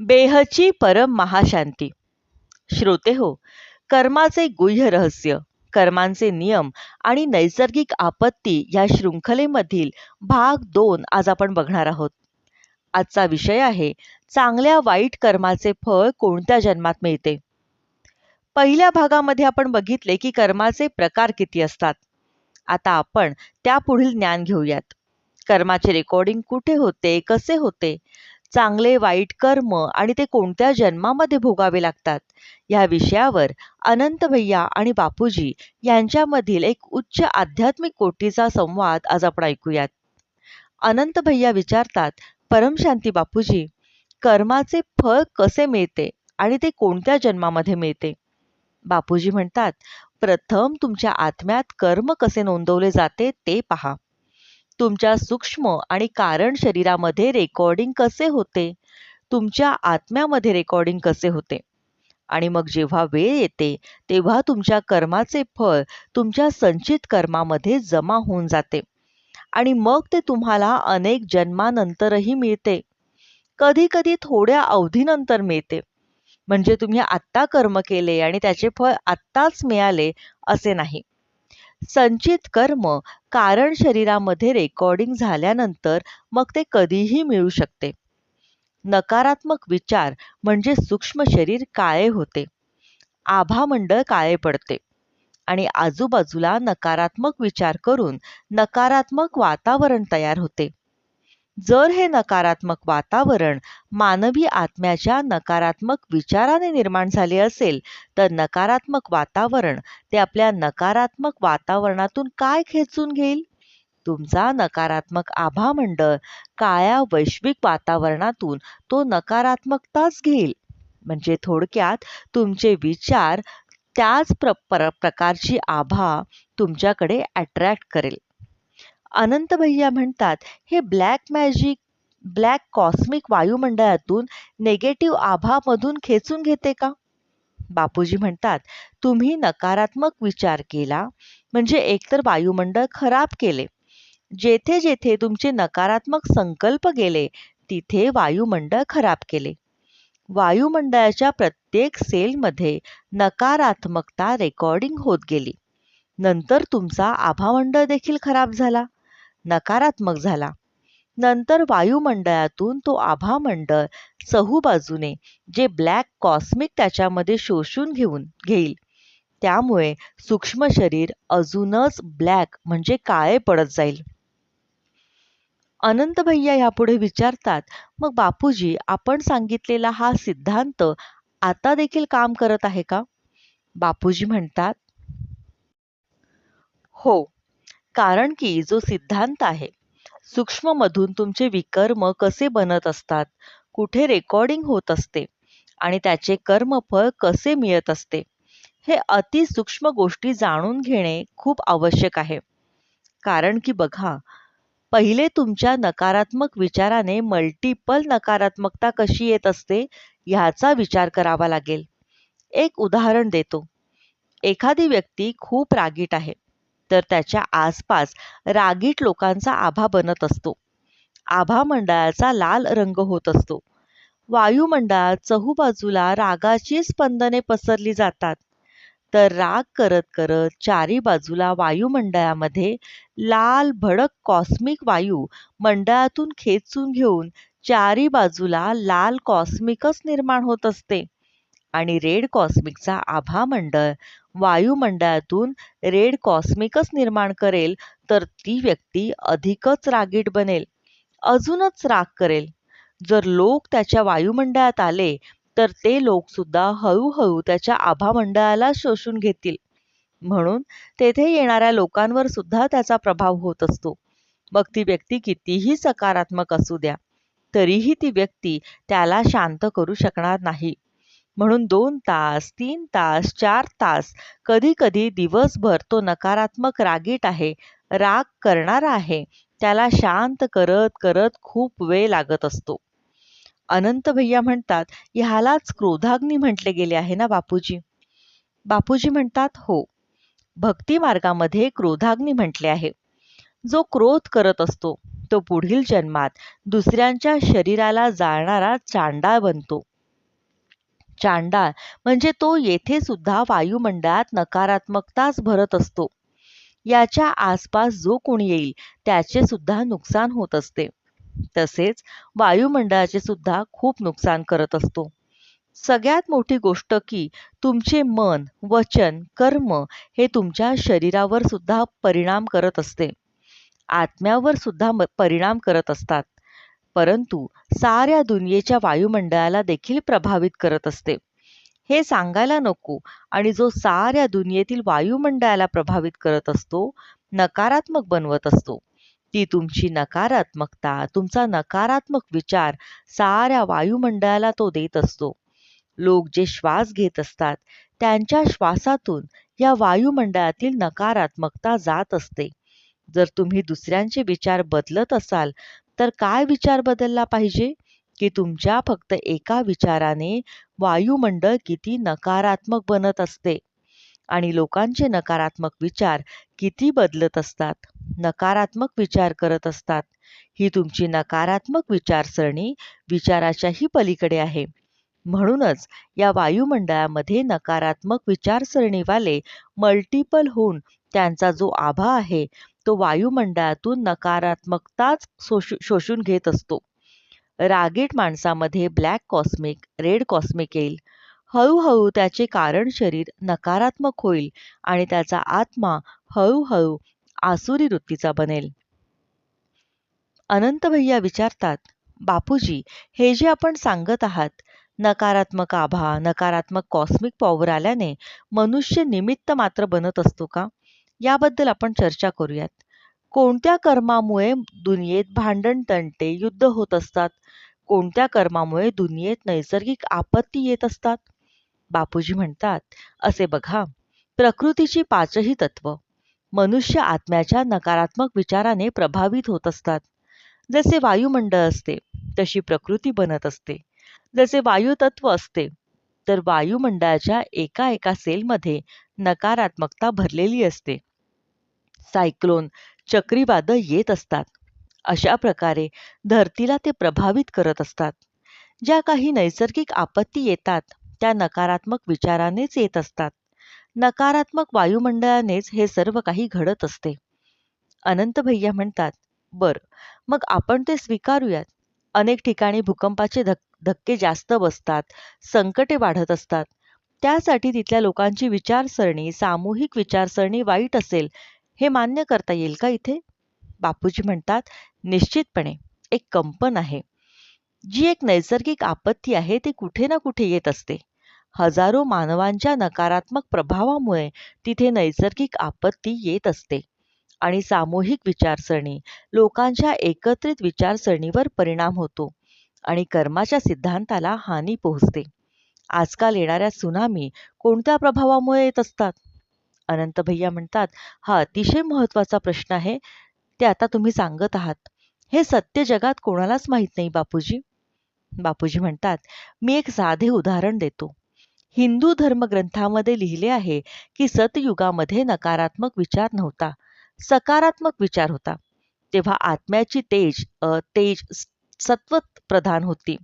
बेहची परम महाशांती. श्रोते हो कर्माचे गुह्य रहस्य कर्मांचे नियम आणि नैसर्गिक आपत्ती या शृंखलेमधील भाग दोन आज आपण बघणार आहोत. आजचा विषय आहे चांगल्या वाईट कर्माचे फळ कोणत्या जन्मात मिळते? पहिल्या भागामध्ये आपण बघितले की कर्माचे प्रकार किती असतात. आता आपण त्या पुढील ज्ञान घेऊयात. कर्माचे रेकॉर्डिंग कुठे होते कसे होते? चांगले वाईट कर्म आणि ते कोणत्या जन्मामध्ये भोगावे लागतात? या विषयावर अनंत भैया आणि बापूजी यांच्यामधील एक उच्च आध्यात्मिक कोटीचा संवाद आज आपण ऐकूयात. अनंत भैया विचारतात परमशांती बापूजी कर्माचे फळ कसे मिळते आणि ते कोणत्या जन्मामध्ये मिळते? बापूजी म्हणतात प्रथम तुमच्या आत्म्यात कर्म कसे नोंदवले जाते ते पहा. तुमच्या सूक्ष्म आणि कारण शरीरामध्ये रेकॉर्डिंग कसे होते? तुमच्या आत्म्यामध्ये रेकॉर्डिंग कसे होते? आणि मग जेव्हा वेळ येते तेव्हा तुमच्या कर्माचे फळ तुमच्या संचित कर्मामध्ये जमा होऊन जाते. आणि मग ते तुम्हाला अनेक जन्मानंतरही मिळते. कधी कधी थोड्या अवधीनंतर मिळते. म्हणजे तुम्ही आत्ता कर्म केले आणि त्याचे फळ आत्ताच मिळाले असे नाही. संचित कर्म कारण शरीरामध्ये रेकॉर्डिंग झाल्यानंतर मग ते कधीही मिळू शकते. नकारात्मक विचार म्हणजे सूक्ष्म शरीर काळे होते. आभामंडळ काळे पडते. आणि आजूबाजूला नकारात्मक विचार करून नकारात्मक वातावरण तयार होते. जर हे नकारात्मक वातावरण मानवी आत्म्याच्या नकारात्मक विचाराने निर्माण झाले असेल तर नकारात्मक वातावरण ते आपल्या नकारात्मक वातावरणातून काय खेचून घेईल? तुमचा नकारात्मक आभा मंडळ काळ्या वैश्विक वातावरणातून तो नकारात्मकताच घेईल. म्हणजे थोडक्यात तुमचे विचार त्याच प्र प्रकारची आभा तुमच्याकडे अट्रॅक्ट करेल. अनंत भैया म्हणतात हे ब्लॅक मॅजिक ब्लॅक कॉस्मिक वायुमंडळातून नेगेटिव्ह आभामधून खेचून घेते का? बापूजी म्हणतात तुम्ही नकारात्मक विचार केला म्हणजे एकतर वायुमंडळ खराब केले. जेथे जेथे तुमचे नकारात्मक संकल्प गेले तिथे वायुमंडळ खराब केले. वायुमंडळाच्या प्रत्येक सेलमध्ये नकारात्मकता रेकॉर्डिंग होत गेली. नंतर तुमचा आभामंडळ देखील खराब झाला. नकारात्मक झाला. नंतर वायुमंडळातून तो आभामंडळ चहूबाजूने जे ब्लॅक कॉस्मिक त्याच्यामध्ये शोषून घेऊन घेईल. त्यामुळे सूक्ष्म शरीर अजूनच ब्लॅक म्हणजे काळे पडत जाईल. अनंत भैया यापुढे विचारतात मग बापूजी आपण सांगितलेला हा सिद्धांत आता देखील काम करत आहे का? बापूजी म्हणतात हो. कारण की जो सिद्धांत आहे सूक्ष्म मधून तुमचे विकर्म कसे बनत असतात कुठे रेकॉर्डिंग होत असते आणि त्याचे कर्मफळ कसे मिळत असते हे अतिसूक्ष्म गोष्टी जाणून घेणे खूप आवश्यक आहे. कारण की बघा पहिले तुमच्या नकारात्मक विचाराने मल्टिपल नकारात्मकता कशी येत असते ह्याचा विचार करावा लागेल. एक उदाहरण देतो. एखादी व्यक्ती खूप रागीट आहे. तर त्याच्या आसपास रागीट लोकांचा आभा बनत असतो. आभा मंडळाचा लाल रंग होत असतो. वायुमंडळात चहूबाजूला रागाची स्पंदने पसरली जातात. तर राग करत करत चारी बाजूला वायुमंडळामध्ये लाल भडक कॉस्मिक वायू मंडळातून खेचून घेऊन चारी बाजूला लाल कॉस्मिकच निर्माण होत असते. आणि रेड कॉस्मिकचा आभा मंडळ वायुमंडळातून रेड कॉस्मिकच निर्माण करेल तर ती व्यक्ती अधिकच रागीट बनेल अजूनच राग करेल. जर लोक त्याच्या वायुमंडळात आले तर ते लोक सुद्धा हळूहळू त्याच्या आभामंडळाला शोषून घेतील. म्हणून तेथे येणाऱ्या लोकांवर सुद्धा त्याचा प्रभाव होत असतो. मग ती व्यक्ती कितीही सकारात्मक असू द्या तरीही ती व्यक्ती त्याला शांत करू शकणार नाही. म्हणून दोन तास तीन तास चार तास कधी कधी दिवसभर तो नकारात्मक रागीट आहे राग करणारा आहे. त्याला शांत करत करत खूप वेळ लागत असतो. अनंत भैया म्हणतात ह्यालाच क्रोधाग्नी म्हटले गेले आहे ना बापूजी? बापूजी म्हणतात हो. भक्ती मार्गामध्ये क्रोधाग्नी म्हटले आहे. जो क्रोध करत असतो तो पुढील जन्मात दुसऱ्यांच्या शरीराला जाळणारा चांडाळ बनतो. चांडाळ. म्हणजे तो येथे सुद्धा वायुमंडळात नकारात्मकताच भरत असतो. याच्या आसपास जो कोणी येईल त्याचे सुद्धा नुकसान होत असते. तसेच वायुमंडळाचे सुद्धा खूप नुकसान करत असतो. सगळ्यात मोठी गोष्ट की तुमचे मन वचन कर्म हे तुमच्या शरीरावर सुद्धा परिणाम करत असते. आत्म्यावर सुद्धा परिणाम करत असतात. परंतु साऱ्या दुनियेच्या वायुमंडळाला देखील प्रभावित करत असते. हे सांगायला नको आणि जो साऱ्या दुनियेतील वायुमंडळाला प्रभावित करत असतो नकारात्मक बनवत असतो. ती तुमची नकारात्मकता तुमचा नकारात्मक विचार साऱ्या वायुमंडळाला तो देत असतो. लोक जे श्वास घेत असतात त्यांच्या श्वासातून या वायुमंडळातील नकारात्मकता जात असते. जर तुम्ही दुसऱ्यांचे विचार बदलत असाल तर काय विचार बदलला पाहिजे? की तुमच्या फक्त एका विचाराने वायुमंडळ किती नकारात्मक बनत असते आणि लोकांचे नकारात्मक विचार किती बदलत असतात? नकारात्मक विचार करत असतात. ही तुमची नकारात्मक विचारसरणी विचाराच्याही पलीकडे आहे. म्हणूनच या वायुमंडळामध्ये नकारात्मक विचारसरणीवाले मल्टिपल होऊन त्यांचा जो आभा आहे तो वायुमंडळातून नकारात्मकताच शोषून घेत असतो. रागीट माणसामध्ये ब्लॅक कॉस्मिक रेड कॉस्मिक येईल. हळूहळू त्याचे कारण शरीर नकारात्मक होईल आणि त्याचा आत्मा हळूहळू आसुरी वृत्तीचा बनेल. अनंत भैया विचारतात बापूजी हे जे आपण सांगत आहात नकारात्मक आभा नकारात्मक कॉस्मिक पॉवर आल्याने मनुष्य निमित्त मात्र बनत असतो का? याबद्दल आपण चर्चा करूयात. कोणत्या कर्मामुळे दुनियेत भांडण तंटे युद्ध होत असतात? कोणत्या कर्मामुळे दुनियेत नैसर्गिक आपत्ती येत असतात? बापूजी म्हणतात असे बघा प्रकृतीची पाचही तत्व मनुष्य आत्म्याच्या नकारात्मक विचाराने प्रभावित होत असतात. जसे वायुमंडळ असते तशी प्रकृती बनत असते. जसे वायुतत्व असते तर वायुमंडळाच्या एका एका सेलमध्ये नकारात्मकता भरलेली असते. सायक्लोन चक्रीवादळ येत असतात. अशा प्रकारे धरतीला ते प्रभावित करत असतात. ज्या काही नैसर्गिक आपत्ती येतात त्या नकारात्मक विचारानेच येत असतात. नकारात्मक वायुमंडळानेच हे सर्व काही घडत असते. अनंत भैया म्हणतात बर मग आपण ते स्वीकारूयात. अनेक ठिकाणी भूकंपाचे धक धक्के जास्त बसतात संकटे वाढत असतात. त्यासाठी तिथल्या लोकांची विचारसरणी सामूहिक विचारसरणी वाईट असेल हे मान्य करता येईल का इथे? बापूजी म्हणतात निश्चितपणे एक कंपन आहे. जी एक नैसर्गिक आपत्ती आहे ती कुठे ना कुठे येत असते. हजारो मानवांच्या नकारात्मक प्रभावामुळे तिथे नैसर्गिक आपत्ती येत असते. आणि सामूहिक विचारसरणी लोकांच्या एकत्रित विचारसरणीवर परिणाम होतो आणि कर्माच्या सिद्धांताला हानी पोहोचते. आजकाल येणाऱ्या सुनामी कोणत्या प्रभावामुळे येत असतात? अनंत भैया म्हणतात हा अतिशय महत्त्वाचा प्रश्न आहे ते आता तुम्ही सांगत आहात. हे सत्य जगात कोणालाच माहीत नाही बापूजी. बापूजी म्हणतात मी एक साधे उदाहरण देतो. हिंदू धर्मग्रंथामध्ये लिहिले आहे की सतयुगामध्ये नकारात्मक विचार नव्हता सकारात्मक विचार होता. तेव्हा आत्म्याची तेज तेज सत्व प्रधान होती.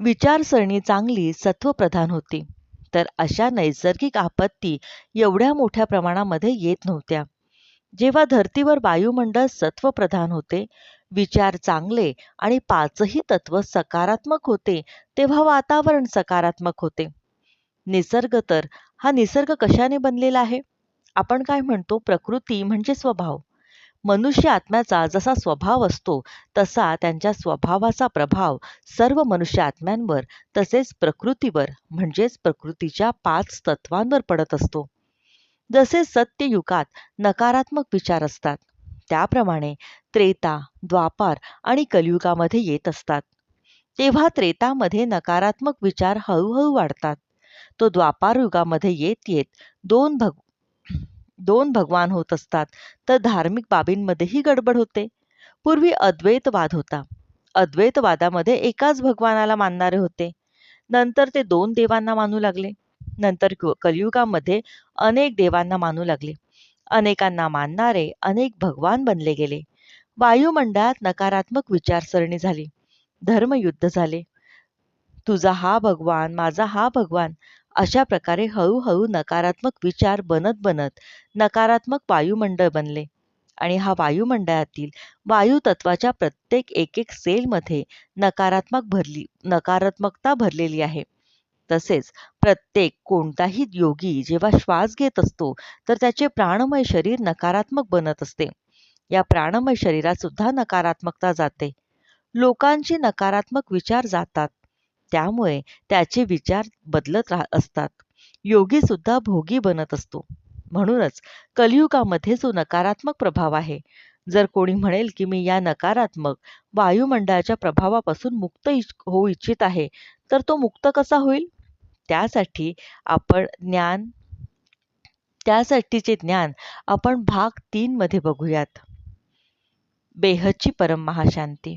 विचारसरणी चांगली सत्वप्रधान होती. तर अशा नैसर्गिक आपत्ती एवढ्या मोठ्या प्रमाणामध्ये येत नव्हत्या. जेव्हा धर्तीवर वायुमंडळ सत्वप्रधान होते विचार चांगले आणि पाचही तत्व सकारात्मक होते तेव्हा वातावरण सकारात्मक होते. निसर्ग तर हा निसर्ग कशाने बनलेला आहे? आपण काय म्हणतो? प्रकृती म्हणजे स्वभाव. मनुष्य आत्म्याचा जसा स्वभाव असतो तसा त्यांच्या स्वभावाचा प्रभाव सर्व मनुष्य आत्म्यांवर तसेच प्रकृतीवर म्हणजेच प्रकृतीच्या पाच तत्वांवर पडत असतो. जसे सत्ययुगात नकारात्मक विचार असतात त्याप्रमाणे त्रेता द्वापार आणि कलियुगामध्ये येत असतात. तेव्हा त्रेतामध्ये नकारात्मक विचार हळूहळू वाढतात. तो द्वापार युगामध्ये येत येत दोन भग दोन भगवान होत असतात तर धार्मिक बाबींमध्येही गडबड होते. पूर्वी अद्वैतवाद होता. अद्वैतवादामध्ये एकाच भगवानाला मानणारे होते. नंतर ते दोन देवांना मानू लागले. नंतर कलियुगामध्ये अनेक देवांना मानू लागले. अनेकांना मानणारे अनेक भगवान बनले गेले. वायुमंडळात नकारात्मक विचारसरणी झाली. धर्मयुद्ध झाले. तुझा हा भगवान माझा हा भगवान अशा प्रकारे हळूहळू नकारात्मक विचार बनत बनत नकारात्मक वायुमंडळ बनले. आणि हा वायुमंडळातील वायू तत्वाच्या प्रत्येक एक एक सेलमध्ये नकारात्मक भरली नकारात्मकता भरलेली आहे. तसेच प्रत्येक कोणताही योगी जेव्हा श्वास घेत असतो तर त्याचे प्राणमय शरीर नकारात्मक बनत असते. या प्राणमय शरीरात सुद्धा नकारात्मकता जाते. लोकांचे नकारात्मक विचार जातात. त्यामुळे त्याचे विचार बदलत राह असतात. योगी सुद्धा भोगी बनत असतो. म्हणूनच कलियुगामध्ये जो नकारात्मक प्रभाव आहे जर कोणी म्हणेल की मी या नकारात्मक वायुमंडळाच्या प्रभावापासून मुक्त होऊ इच्छित आहे तर तो मुक्त कसा होईल? त्यासाठी आपण ज्ञान त्यासाठीचे ज्ञान आपण भाग तीन मध्ये बघूयात. बेहची परम महाशांती.